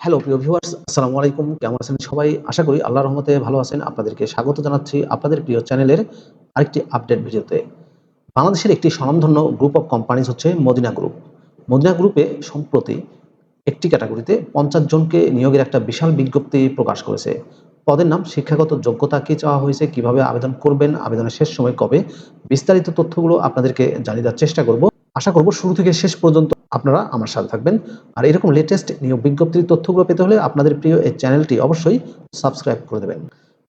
Hello প্রিয় viewers আসসালামু আলাইকুম। কেমন আছেন সবাই? আশা করি আল্লাহর রহমতে ভালো আছেন। আপনাদেরকে স্বাগত জানাচ্ছি আপনাদের প্রিয় চ্যানেলের আরেকটি আপডেট ভিডিওতে। বাংলাদেশের একটি স্বনামধন্য গ্রুপ অফ কোম্পানিজ হচ্ছে মদিনা গ্রুপ মদিনা গ্রুপে সম্প্রতি একটি ক্যাটাগরিতে পঞ্চাশ জনকে নিয়োগের একটা বিশাল বিজ্ঞপ্তি প্রকাশ করেছে। পদের নাম শিক্ষাগত যোগ্যতা কি চাওয়া হয়েছে, কীভাবে আবেদন করবেন, আবেদনের শেষ সময় কবে, বিস্তারিত তথ্যগুলো আপনাদেরকে জানিয়ে দেওয়ার চেষ্টা করব। আশা করব শুরু থেকে শেষ পর্যন্ত আপনারা আমার সাথে থাকবেন। আর এরকম লেটেস্ট নিয়োগ বিজ্ঞপ্তির তথ্যগুলো পেতে হলে আপনাদের প্রিয় এই চ্যানেলটি অবশ্যই সাবস্ক্রাইব করে দেবেন।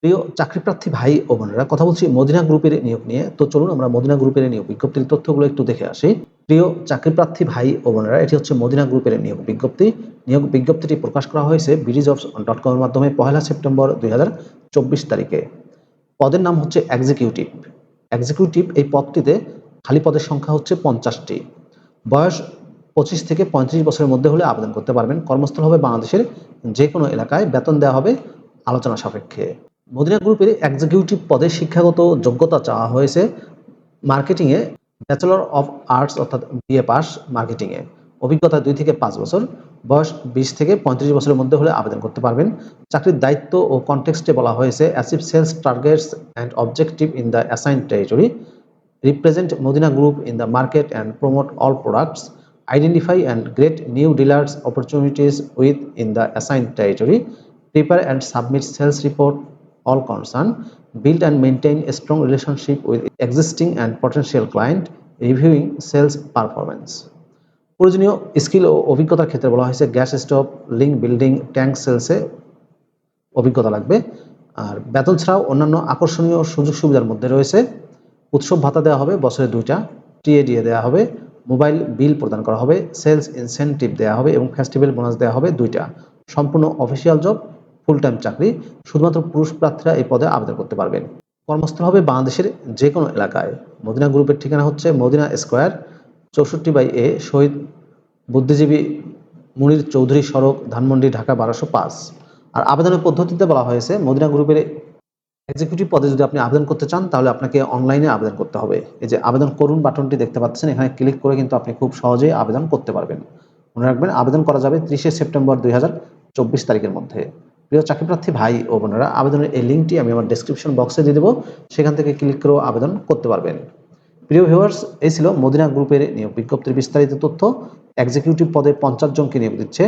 প্রিয় চাকরিপ্রার্থী ভাই ও বোনেরা, কথা বলছি মদিনা গ্রুপের নিয়োগ নিয়ে। তো চলুন আমরা মদিনা গ্রুপের নিয়োগ বিজ্ঞপ্তির তথ্যগুলো একটু দেখে আসি। প্রিয় চাকরিপ্রার্থী ভাই ও বোনেরা, এটি হচ্ছে মদিনা গ্রুপের নিয়োগ বিজ্ঞপ্তি। নিয়োগ বিজ্ঞপ্তিটি প্রকাশ করা হয়েছে বিডি জবস ডট কমের মাধ্যমে পহেলা সেপ্টেম্বর দুই হাজার চব্বিশ তারিখে। পদের নাম হচ্ছে এক্সিকিউটিভ এক্সিকিউটিভ এই পদটিতে খালি পদের সংখ্যা হচ্ছে পঞ্চাশটি। বয়স পঁচিশ থেকে পঁয়ত্রিশ বছরের মধ্যে হলে আবেদন করতে পারবেন। কর্মস্থল হবে বাংলাদেশের যে কোনো এলাকায়। বেতন দেওয়া হবে আলোচনা সাপেক্ষে। মদিনা গ্রুপের এক্সিকিউটিভ পদে শিক্ষাগত যোগ্যতা চাওয়া হয়েছে মার্কেটিংয়ে। ব্যাচেলর অফ আর্টস অর্থাৎ বিএ পাস মার্কেটিংয়ে। অভিজ্ঞতা দুই থেকে পাঁচ বছর। বয়স বিশ থেকে পঁয়ত্রিশ বছরের মধ্যে হলে আবেদন করতে পারবেন। চাকরির দায়িত্ব ও কনটেক্সটে বলা হয়েছে achieve sales targets and objective in the assign territory represent Madina group in the market and promote all products, identify and create new dealers opportunities within the assigned territory, prepare and submit sales report all concerned, build and maintain a strong relationship with existing and potential client, reviewing sales performance. প্রয়োজনীয় skill ও অভিজ্ঞতার ক্ষেত্রে বলা হয়েছে gas stove link building tank সেলসে অভিজ্ঞতা লাগবে আর বেতন ছাড়াও অন্যান্য আকর্ষণীয় সুযোগ সুবিধার মধ্যে রয়েছে উৎসব ভাতা দেওয়া হবে বছরে দুইটা টিএডিএ দেওয়া হবে মোবাইল বিল প্রদান করা হবে, সেলস ইনসেন্টিভ দেওয়া হবে এবং ফেস্টিভ্যাল বোনাস দেওয়া হবে দুইটা। সম্পূর্ণ অফিসিয়াল জব ফুল টাইম চাকরি, শুধুমাত্র পুরুষ প্রার্থীরা এই পদে আবেদন করতে পারবেন। কর্মস্থল হবে বাংলাদেশের যে কোনো এলাকায়। মদিনা গ্রুপের ঠিকানা হচ্ছে মদিনা স্কোয়ার, চৌষট্টি বাই এ, শহীদ বুদ্ধিজীবী মুনির চৌধুরী সড়ক, ধানমন্ডি, ঢাকা বারোশো পাঁচ। আর আবেদনের পদ্ধতিতে বলা হয়েছে, মদিনা গ্রুপের এক্সিকিউটিভ পদে যদি আপনি আবেদন করতে চান, তাহলে আপনাকে অনলাইনে আবেদন করতে হবে। এই যে আবেদন করুন বাটনটি দেখতে পাচ্ছেন, এখানে ক্লিক করে কিন্তু আপনি খুব সহজেই আবেদন করতে পারবেন। মনে রাখবেন, আবেদন করা যাবে ত্রিশে সেপ্টেম্বর দুই হাজার চব্বিশ তারিখের মধ্যে। প্রিয় চাকরিপ্রার্থী ভাই ও বোনেরা, আবেদনের এই লিঙ্কটি আমি আমার ডেসক্রিপশন বক্সে দিয়ে দেবো। সেখান থেকে ক্লিক করেও আবেদন করতে পারবেন। প্রিয় ভিউয়ার্স এই ছিল মদিনা গ্রুপের নিয়োগ বিজ্ঞপ্তির বিস্তারিত তথ্য। এক্সিকিউটিভ পদে পঞ্চাশ জনকে নিয়োগ দিচ্ছে,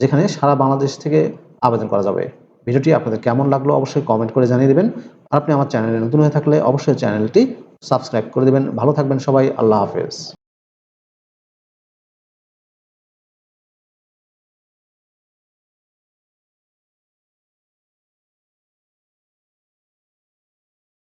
যেখানে সারা বাংলাদেশ থেকে আবেদন করা যাবে। ভিডিওটি আপনাদের কেমন লাগল অবশ্যই কমেন্ট করে জানিয়ে দেবেন। আর আপনি আমার চ্যানেলে নতুন হয়ে থাকলে অবশ্যই চ্যানেলটি সাবস্ক্রাইব করে দেবেন। ভালো থাকবেন সবাই, আল্লাহ হাফেজ।